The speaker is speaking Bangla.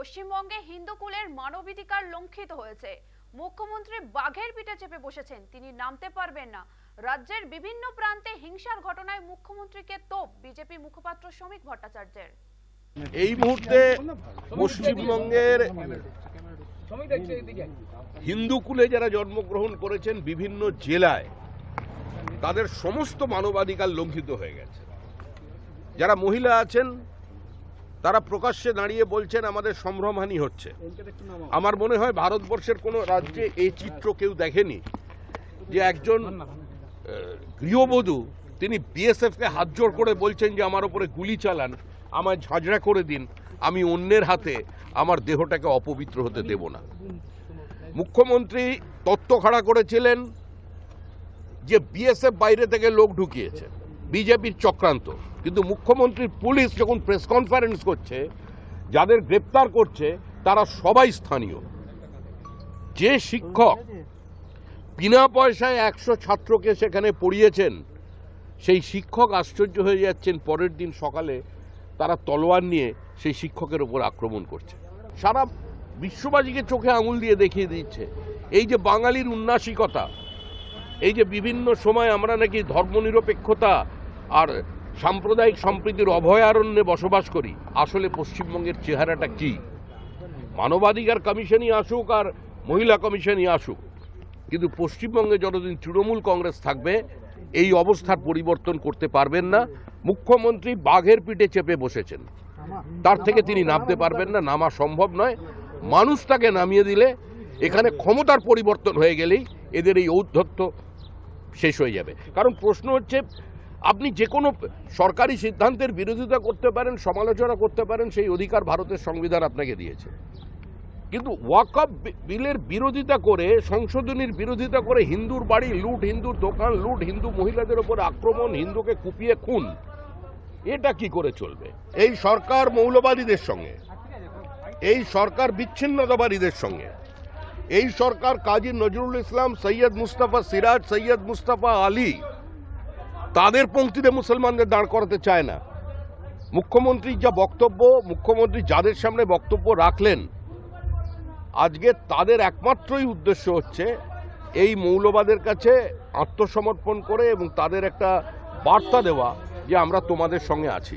পশ্চিমবঙ্গে হিন্দুকুলের মানবাধিকার লঙ্ঘিত হয়েছে। মুখ্যমন্ত্রী বাঘের পিঠে চেপে বসেছেন। তিনি নামতে পারবেন না। রাজ্যের বিভিন্ন প্রান্তে হিংসার ঘটনায় মুখ্যমন্ত্রীকে তোপ, বিজেপি মুখপাত্র শ্রমিক ভট্টাচার্যের। এই মুহূর্তে পশ্চিমবঙ্গের হিন্দুকুলে যারা জন্মগ্রহণ করেছেন বিভিন্ন জেলায়, তাদের সমস্ত মানবাধিকার লঙ্ঘিত হয়ে গেছে। যারা মহিলা আছেন তারা প্রকাশ্যে দাঁড়িয়ে বলছেন, আমাদের সম্ভ্রমহানি হচ্ছে। আমার মনে হয় ভারতবর্ষের কোনো রাজ্যে এই চিত্র কেউ দেখেনি, যে একজন গৃহবধূ, তিনি বিএসএফকে হাত জোড় করে বলছেন যে, আমার উপরে গুলি চালান, আমায় ঝাঁঝরা করে দিন, আমি অন্যের হাতে আমার দেহটাকে অপবিত্র হতে দেব না। মুখ্যমন্ত্রী তত্ত্ব খাড়া করেছিলেন যে বিএসএফ বাইরে থেকে লোক ঢুকিয়েছে। বিজেপির চক্রান্ত। কিন্তু মুখ্যমন্ত্রীর পুলিশ যখন প্রেস কনফারেন্স করছে, যাদের গ্রেপ্তার করছে, তারা সবাই স্থানীয়। যে শিক্ষক বিনা পয়সায় একশো ছাত্রকে সেখানে পড়িয়েছেন, সেই শিক্ষক আশ্চর্য হয়ে যাচ্ছেন, পরের দিন সকালে তারা তলোয়ার নিয়ে সেই শিক্ষকের উপর আক্রমণ করছে। সারা বিশ্ববাসীকে চোখে আঙুল দিয়ে দেখিয়ে দিচ্ছে। এই যে বাঙালির উন্নাসিকতা, এই যে বিভিন্ন সময় আমরা নাকি ধর্মনিরপেক্ষতা আর সাম্প্রদায়িক সম্প্রীতির অভয়ারণ্যে বসবাস করি, আসলে পশ্চিমবঙ্গের চেহারাটা কি? মানবাধিকার কমিশনই আসুক আর মহিলা কমিশনই আসুক। কিন্তু পশ্চিমবঙ্গে যতদিন তৃণমূল কংগ্রেস থাকবে, এই অবস্থার পরিবর্তন করতে পারবেন না। মুখ্যমন্ত্রী বাঘের পিঠে চেপে বসেছেন। তার থেকে তিনি নামতে পারবেন না, নামা সম্ভব নয়। মানুষ তাকে নামিয়ে দিলে এখানে ক্ষমতার পরিবর্তন হয়ে গেলেই এদের এই ঔদ্ধত্য শেষ হয়ে যাবে। কারণ প্রশ্ন হচ্ছে আপনি যে কোনো সরকারি সিদ্ধান্তের বিরোধিতা করতে পারেন, সমালোচনা করতে পারেন, সেই অধিকার ভারতের সংবিধান আপনাকে দিয়েছে। কিন্তু ওয়াকআপ বিলের বিরোধিতা করে, সংশোধনীর বিরোধিতা করে হিন্দুর বাড়ি লুট, হিন্দুর দোকান লুট, হিন্দু মহিলাদের ওপর আক্রমণ, হিন্দুকে কুপিয়ে খুন, এটা কি করে চলবে? এই সরকার মৌলবাদীদের সঙ্গে, এই সরকার বিচ্ছিন্নতাবাদীদের সঙ্গে, এই সরকার কাজী নজরুল ইসলাম, সৈয়দ মুস্তাফা সিরাজ, সৈয়দ মুস্তাফা আলী তাদের পঙ্ক্তিতে মুসলমানদের দাঁড় করাতে চায় না। মুখ্যমন্ত্রীর যা বক্তব্য, মুখ্যমন্ত্রী যাদের সামনে বক্তব্য রাখলেন, আজকে তাদের একমাত্রই উদ্দেশ্য হচ্ছে এই মৌলবাদের কাছে আত্মসমর্পণ করে এবং তাদের একটা বার্তা দেওয়া যে আমরা তোমাদের সঙ্গে আছি।